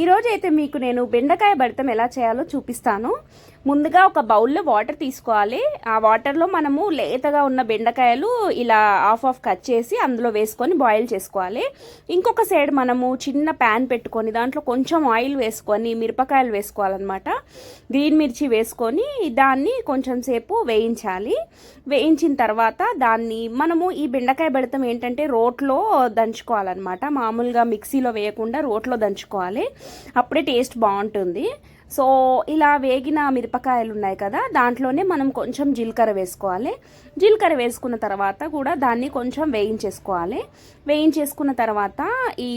ఈరోజు అయితే మీకు నేను బెండకాయ భరితం ఎలా చేయాలో చూపిస్తాను. ముందుగా ఒక బౌల్లో వాటర్ తీసుకోవాలి. ఆ వాటర్లో మనము లేతగా ఉన్న బెండకాయలు ఇలా ఆఫ్ ఆఫ్ కట్ చేసి అందులో వేసుకొని బాయిల్ చేసుకోవాలి. ఇంకొక సైడ్ మనము చిన్న ప్యాన్ పెట్టుకొని దాంట్లో కొంచెం ఆయిల్ వేసుకొని మిరపకాయలు వేసుకోవాలన్నమాట. గ్రీన్ మిర్చి వేసుకొని దాన్ని కొంచెం సేపు వేయించాలి. వేయించిన తర్వాత దాన్ని మనము ఈ బెండకాయ బడితం ఏంటంటే రోట్లో దంచుకోవాలన్నమాట. మామూలుగా మిక్సీలో వేయకుండా రోట్లో దంచుకోవాలి. అప్పుడే టేస్ట్ బాగుంటుంది. సో ఇలా వేగిన మిరపకాయలు ఉన్నాయి కదా దాంట్లోనే మనం కొంచెం జీలకర్ర వేసుకోవాలి. జీలకర్ర వేసుకున్న తర్వాత కూడా దాన్ని కొంచెం వేయించేసుకోవాలి. వేయించేసుకున్న తర్వాత ఈ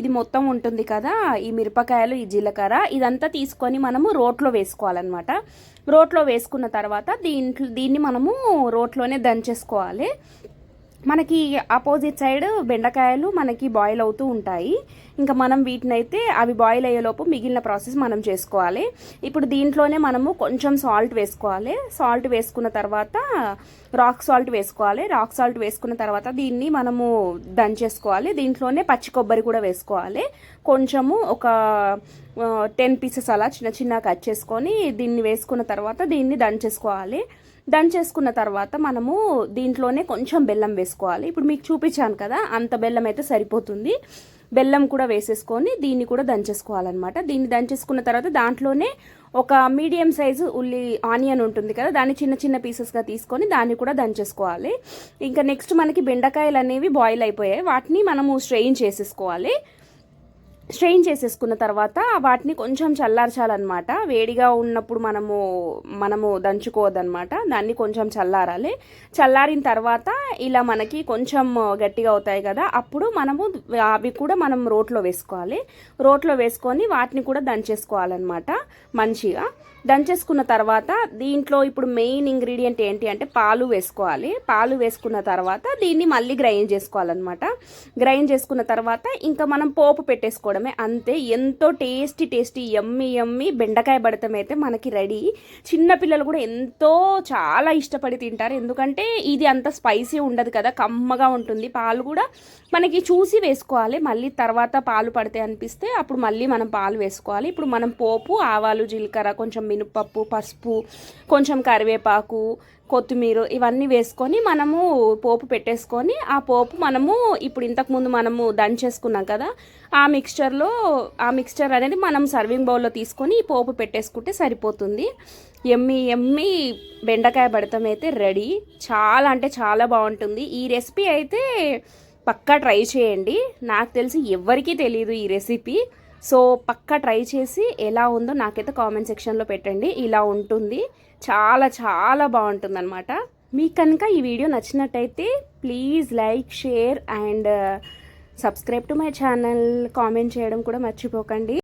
ఇది మొత్తం ఉంటుంది కదా ఈ మిరపకాయలు ఈ జీలకర్ర ఇదంతా తీసుకొని మనము రోట్లో వేసుకోవాలన్నమాట. రోట్లో వేసుకున్న తర్వాత దీంట్లో దీన్ని మనము రోట్లోనే దంచేసుకోవాలి. మనకి ఆపోజిట్ సైడ్ బెండకాయలు మనకి బాయిల్ అవుతూ ఉంటాయి. ఇంకా మనం వీటిని అయితే అవి బాయిల్ అయ్యేలోపు మిగిలిన ప్రాసెస్ మనం చేసుకోవాలి. ఇప్పుడు దీంట్లోనే మనము కొంచెం సాల్ట్ వేసుకోవాలి. సాల్ట్ వేసుకున్న తర్వాత రాక్ సాల్ట్ వేసుకోవాలి. రాక్ సాల్ట్ వేసుకున్న తర్వాత దీన్ని మనము దంచేసుకోవాలి దీంట్లోనే పచ్చి కొబ్బరి కూడా వేసుకోవాలి. కొంచెము ఒక టెన్ పీసెస్ అలా చిన్న చిన్న కట్ చేసుకొని దీన్ని వేసుకున్న తర్వాత దీన్ని దంచేసుకోవాలి దంచేసుకున్న తర్వాత మనము దీంట్లోనే కొంచెం బెల్లం వేసుకోవాలి. ఇప్పుడు మీకు చూపించాను కదా అంత బెల్లం అయితే సరిపోతుంది. బెల్లం కూడా వేసేసుకొని దీన్ని కూడా దంచేసుకోవాలన్నమాట దీన్ని దంచేసుకున్న తర్వాత దాంట్లోనే ఒక మీడియం సైజు ఉల్లి ఆనియన్ ఉంటుంది కదా దాన్ని చిన్న చిన్న పీసెస్గా తీసుకొని దాన్ని కూడా దంచేసుకోవాలి ఇంకా నెక్స్ట్ మనకి బెండకాయలు అనేవి బాయిల్ అయిపోయాయి. వాటిని మనము స్ట్రెయిన్ చేసేసుకోవాలి. స్ట్రెయిన్ చేసేసుకున్న తర్వాత వాటిని కొంచెం చల్లార్చాలన్నమాట. వేడిగా ఉన్నప్పుడు మనము మనము దంచుకోవద్దనమాట దాన్ని కొంచెం చల్లారాలి. చల్లారిన తర్వాత ఇలా మనకి కొంచెం గట్టిగా అవుతాయి కదా అప్పుడు మనము అవి కూడా మనం రోట్లో వేసుకోవాలి. రోట్లో వేసుకొని వాటిని కూడా దంచేసుకోవాలన్నమాట మంచిగా. దంచేసుకున్న తర్వాత దీంట్లో ఇప్పుడు మెయిన్ ఇంగ్రీడియంట్ ఏంటి అంటే పాలు వేసుకోవాలి. పాలు వేసుకున్న తర్వాత దీన్ని మళ్ళీ గ్రైండ్ చేసుకోవాలన్నమాట. గ్రైండ్ చేసుకున్న తర్వాత ఇంకా మనం పోపు పెట్టేసుకోవడం చేసుకోవడమే అంతే ఎంతో టేస్టీ టేస్టీ ఎమ్మి ఎమ్మి బెండకాయ బడతం అయితే మనకి రెడీ. చిన్నపిల్లలు కూడా ఎంతో చాలా ఇష్టపడి తింటారు. ఎందుకంటే ఇది అంత స్పైసీ ఉండదు కదా కమ్మగా ఉంటుంది. పాలు కూడా మనకి చూసి వేసుకోవాలి. మళ్ళీ తర్వాత పాలు పడితే అనిపిస్తే అప్పుడు మళ్ళీ మనం పాలు వేసుకోవాలి. ఇప్పుడు మనం పోపు ఆవాలు జీలకర్ర కొంచెం మినపప్పు పసుపు కొంచెం కరివేపాకు కొత్తిమీర ఇవన్నీ వేసుకొని మనము పోపు పెట్టేసుకొని ఆ పోపు మనము ఇప్పుడు ఇంతకుముందు మనము దంచేసుకున్నాం కదా ఆ మిక్స్చర్లో ఆ మిక్స్చర్ అనేది మనం సర్వింగ్ బౌల్లో తీసుకొని ఈ పోపు పెట్టేసుకుంటే సరిపోతుంది. ఎమ్మి ఎమ్మి బెండకాయ పడతాం అయితే రెడీ. చాలా అంటే చాలా బాగుంటుంది. ఈ రెసిపీ అయితే పక్కా ట్రై చేయండి. నాకు తెలిసి ఎవరికీ తెలియదు ఈ రెసిపీ. సో పక్కా ట్రై చేసి ఎలా ఉందో నాకైతే కామెంట్ సెక్షన్లో పెట్టండి. ఇలా ఉంటుంది. చాలా చాలా బాగుంటుంది అనమాట మీకు కనుక ఈ వీడియో నచ్చినట్టయితే please like share and uh, subscribe to my channel. Comment చేయడం కూడా మర్చిపోకండి.